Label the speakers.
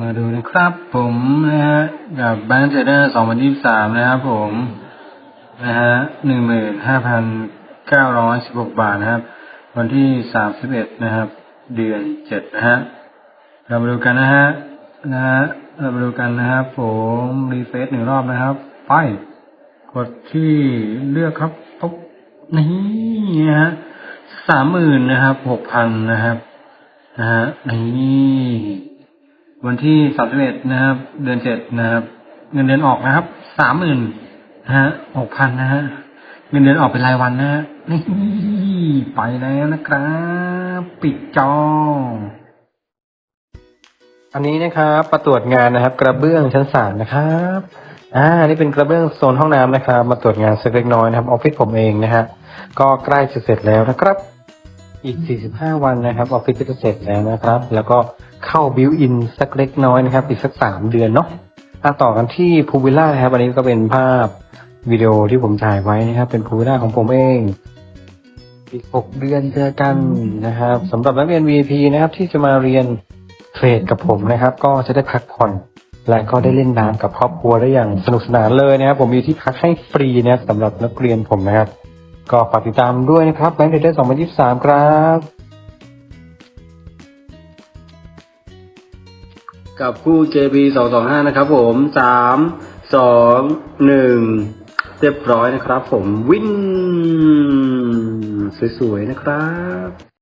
Speaker 1: มาดูนะครับ ผมนะฮะกับแบงค์เทรดเดอร์2023นะครับผมนะฮะ15,916บหกบาทนะครับ วันที่31นะครับ เดือน7นะฮะเรามาดูกันนะฮะนะฮะเรามาดูกันนะครับผมรีเฟซหนึ่งรอบนะครับ ไป กดที่เลือกครับปุ๊บนี่นะฮะสามหมื่นนะครับหกพันนะครับนะฮะนี่ วันที่สามสิบเอ็ดนะครับ เดือนเจ็ดนะครับ เงินเดือนออกนะครับสามหมื่นนะฮะหกพันนะฮะเงินเดือนออกเป็นรายวันนะฮะนี่ไปแล้วนะครับ ปิดจออันนี้นะครับประตรวจงานนะครับ กระเบื้องชั้นสามนะครับอ่านี่เป็นกระเบื้องโซนห้องน้ำนะครับ มาตรวจงานสักเล็กน้อยนะครับออฟฟิศผมเองนะฮะก็ใกล้จะเสร็จแล้วนะครับ อีก 45 วันนะครับออฟฟิศก็จะเสร็จแล้วนะครับ แล้วก็ เข้าบิวอินสักเล็กน้อยนะครับ อีกสักสามเดือนเนาะต่อกันที่พูวิลล่าครับอันนี้ก็เป็นภาพวิดีโอที่ผมถ่ายไว้นะครับ เป็นพูวิลล่าของผมเองอีก6เดือนเจอกันนะครับสำหรับนักเรียน VIP นะครับ ที่จะมาเรียนเทรดกับผมนะครับ ก็จะได้พักผ่อนและก็ได้เล่นน้ำกับครอบครัวได้อย่างสนุกสนานเลยนะครับ ผมมีที่พักให้ฟรีนะครับสำหรับนักเรียนผมนะครับ ก็ฝากติดตามด้วยนะครับแบงค์เดย์2023ครับ กับคู่ JB 225นะครับผม3 2 1เรียบร้อยนะครับผมวินสวยๆนะครับ